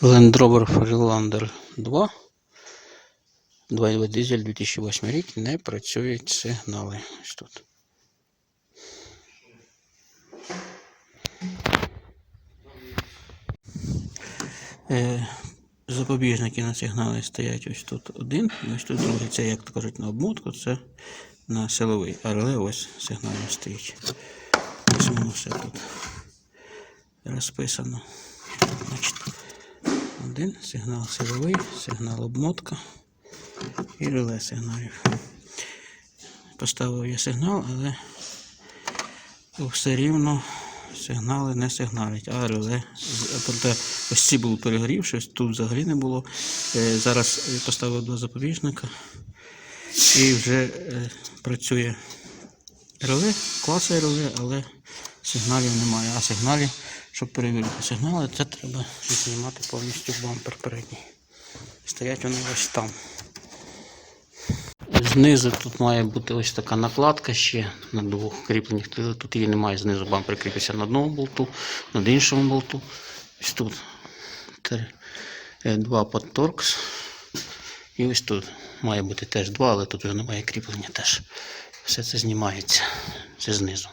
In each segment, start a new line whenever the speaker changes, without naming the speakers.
Land Rover Freelander 2. 2.2 дизель 2008 рік. Не працюють сигнали. Ось тут. Е, запобіжники на сигнали стоять ось тут один, ось тут другий. Це, як то кажуть, на обмотку, це на силовий. А реле ось сигнал стоїть. Ось воно все тут розписано. Значить, один сигнал силовий, сигнал обмотка і реле сигналів. Поставив я сигнал, але все рівно сигнали не сигналять, а реле. Проте ось ці були перегрівши, ось тут взагалі не було. Е, Зараз поставив два запобіжника і вже е, працює реле, класає реле, але сигналів немає. А сигналі, щоб перевірити сигнали, це треба знімати повністю бампер передній. Стоять вони ось там. Знизу тут має бути ось така накладка ще на двох кріпленнях. Тут її немає знизу. Бампер кріпиться на одному болту, над іншому болту. Ось тут е, два подторкс. І ось тут має бути теж два, але тут вже немає кріплення теж. Все це знімається. Це знизу.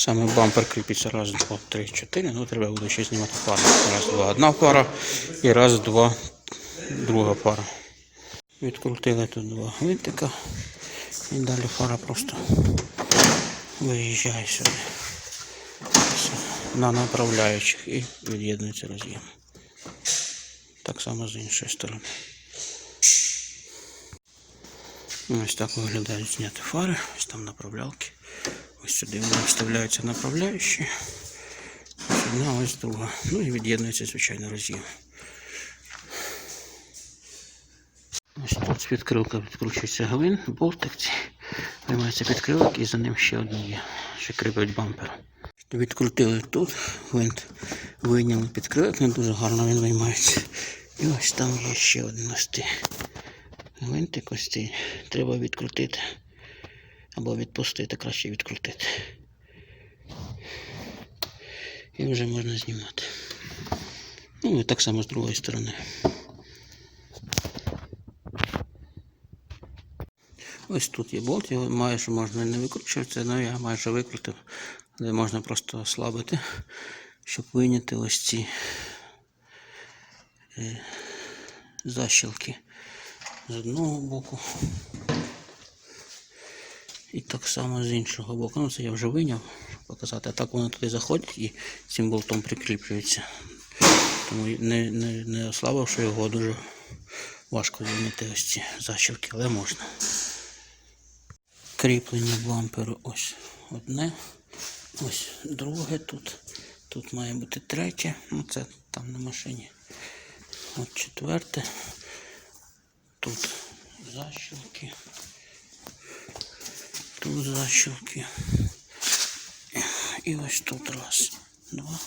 Саме бампер кріпиться раз, два, три, чотири. Ну, треба буде ще знімати пару. Раз, два, одна пара і раз, два, друга пара. Відкрутили тут два гвинтика. І далі фара просто виїжджає сюди. На направляючих і від'єднується роз'єм. Так само з іншої сторони. Ось так виглядають зняти фари. Ось там направлялки. Сюди вони вставляються направляючі. Ось одна, ось друга. Ну і від'єднується, звичайно, роз'єм. Ось тут з підкрилка відкручується гвин, болтик. Виймається підкрилок і за ним ще один є, що кріпить бампер. Відкрутили тут, гвинт вийняли підкрилок, не дуже гарно він виймається. І ось там є ще один ось цей гвинтик ось цей. Треба відкрутити. Або відпустити, краще відкрутити. І вже можна знімати. Ну і так само з другої сторони. Ось тут є болт, його майже можна не викручувати, але я майже викрутив. Але можна просто ослабити, щоб вийняти ось ці е, защілки з одного боку. І так само з іншого боку. Ну це я вже вийняв, щоб показати. А так воно туди заходить і цим болтом прикріплюється. Тому не, не, не ослабивши його, дуже важко звільнити ось ці защілки, але можна. Кріплення бамперу ось одне, ось друге тут. Тут має бути третє, ну це там на машині. От четверте. Тут защілки. Тут защілки. І ось тут раз, два,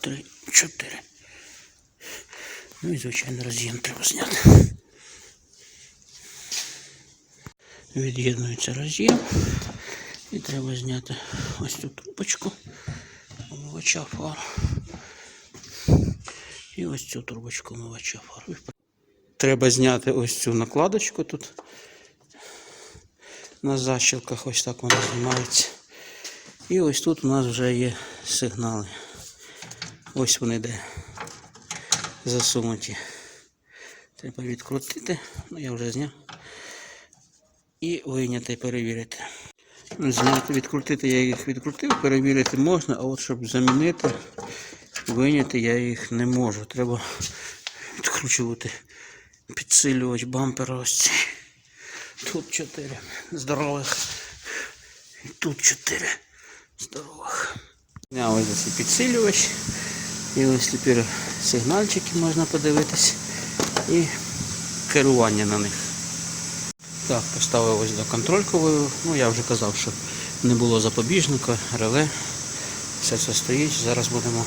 три, чотири. Ну і звичайно роз'єм треба зняти. Від'єднується роз'єм. І треба зняти ось цю трубочку омивача фар. І ось цю трубочку омивача фар. Треба зняти ось цю накладочку тут. На защілках ось так вона знімається. І ось тут у нас вже є сигнали. Ось вони де засунуті. Треба відкрутити, ну я вже зняв. І вийняти і перевірити. Зняти, відкрутити я їх відкрутив, перевірити можна, а от щоб замінити, вийняти я їх не можу. Треба відкручувати підсилювач бампера ось цей. Тут чотири здорових. І тут чотири здорових. Зняв ось підсилювач. І ось тепер сигнальчики можна подивитись. І керування на них. Так, поставив ось до контролькової. Ну, я вже казав, що не було запобіжника, реле. Все це стоїть. Зараз будемо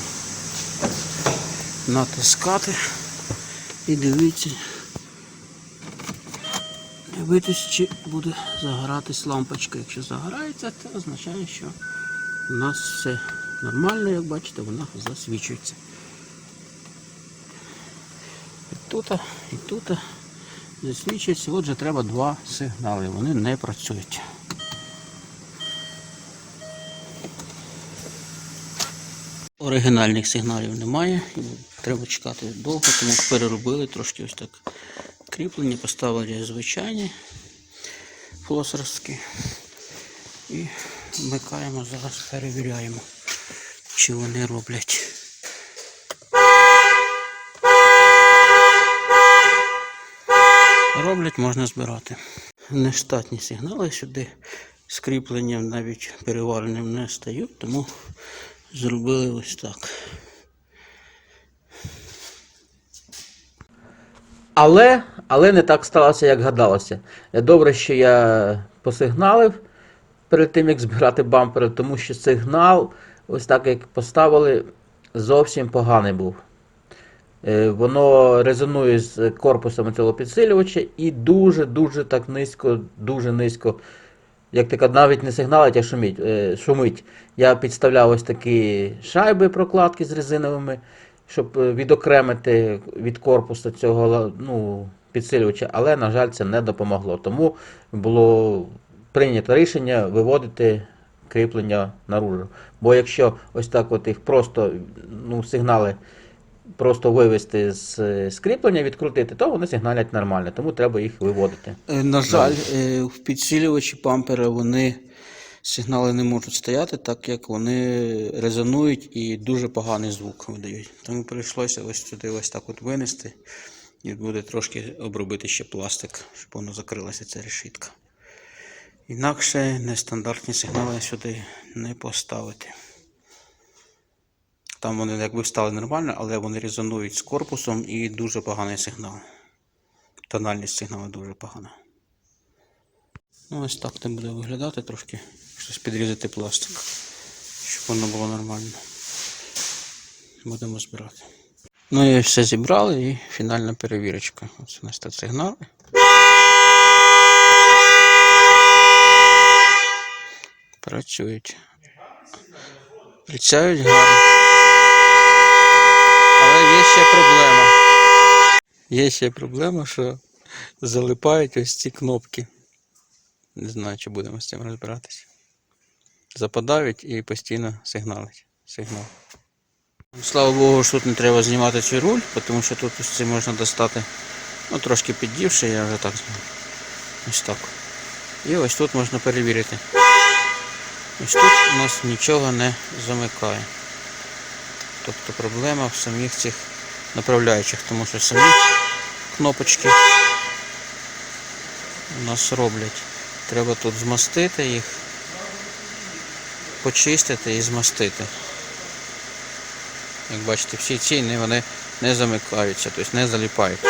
натискати і дивіться. Дивитись, чи буде загоратись лампочка. Якщо загорається, це означає, що у нас все нормально, як бачите, вона засвічується. тут, і тут засвідчується. Отже, треба два сигнали. Вони не працюють. Оригінальних сигналів немає. Треба чекати довго, тому переробили трошки ось так кріплення, поставили звичайні флосерські. І вмикаємо, зараз перевіряємо, чи вони роблять. Роблять, можна збирати. Нештатні сигнали сюди з кріпленням навіть перевареним не стають, тому зробили ось так.
Але, але не так сталося, як гадалося. Добре, що я посигналив перед тим, як збирати бампери, тому що сигнал, ось так як поставили, зовсім поганий був. Е, Воно резонує з корпусом цього підсилювача і дуже-дуже так низько, дуже низько. Як така навіть не сигналить, а шумить. е, шумить. Я підставляв ось такі шайби прокладки з резиновими, щоб е, відокремити від корпусу цього ну, підсилювача, але, на жаль, це не допомогло. Тому було прийнято рішення виводити кріплення наружу. Бо якщо ось так от їх просто ну, сигнали просто вивести з е, з кріплення, відкрутити, то вони сигналять нормально, тому треба їх виводити.
Е, На жаль, е, в підсилювачі пампера вони сигнали не можуть стояти, так як вони резонують і дуже поганий звук видають. Тому прийшлося ось сюди ось так от винести і буде трошки обробити ще пластик, щоб воно закрилася ця решітка. Інакше нестандартні сигнали сюди не поставити. Там вони якби встали нормально, але вони резонують з корпусом і дуже поганий сигнал. Тональність сигналу дуже погана. Ну, ось так це буде виглядати трошки. Щось підрізати пластик, щоб воно було нормально. Будемо збирати. Ну і все зібрали і фінальна перевірочка. Ось у нас тут сигнали. Працюють. Працюють гарно. Але є ще проблема. Є ще проблема, що залипають ось ці кнопки. Не знаю, чи будемо з цим розбиратися. Западають і постійно сигналить. Сигнал. Слава Богу, що тут не треба знімати цей руль, тому що тут ось це можна достати. Ну, трошки піддівши, я вже так зняв. Ось так. І ось тут можна перевірити. Ось тут у нас нічого не замикає. Тобто проблема в самих цих направляючих, тому що самі кнопочки у нас роблять. Треба тут змастити їх, почистити і змастити. Як бачите, всі ці не- вони не замикаються, тобто не заліпають.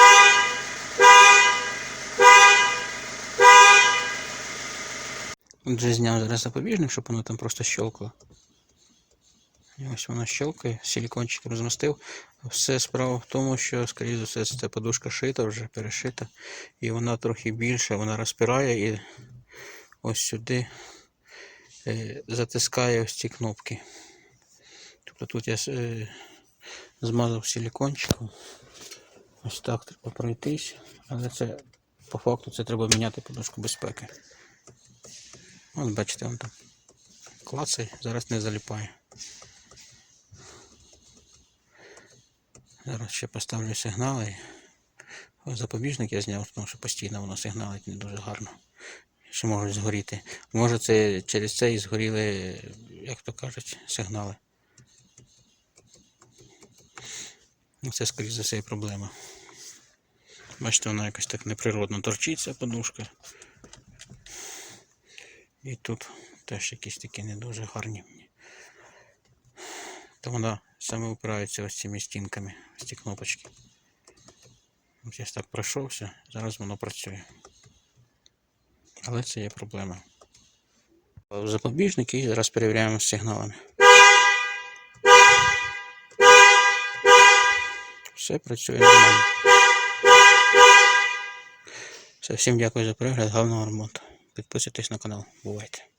Отже, зняв зараз запобіжник, щоб воно там просто щелкало. І ось воно щелкає, силікончиком змастив. Все справа в тому, що, скоріше за все, ця подушка шита, вже перешита. І вона трохи більша, вона розпирає і ось сюди е, затискає ось ці кнопки. Тобто тут я е, змазав силікончиком. Ось так треба пройтись. Але це по факту це треба міняти подушку безпеки. Ось бачите, вон там клацає, зараз не заліпає. Зараз ще поставлю сигнали. Ось Запобіжник я зняв, тому що постійно воно сигналить не дуже гарно. Ще можуть згоріти. Може це через це і згоріли, як то кажуть, сигнали. Ну, Це, скоріш за все, і проблема. Бачите, вона якось так неприродно торчиться, подушка. І тут теж якісь такі не дуже гарні. То вона саме упирається ось цими стінками, ось ці кнопочки. Я так пройшовся, зараз воно працює. Але це є проблема. Запобіжники і зараз перевіряємо з сигналами. Все працює нормально. Все, всім дякую за перегляд, гарного ремонту. Підписуйтесь на канал. Бувайте.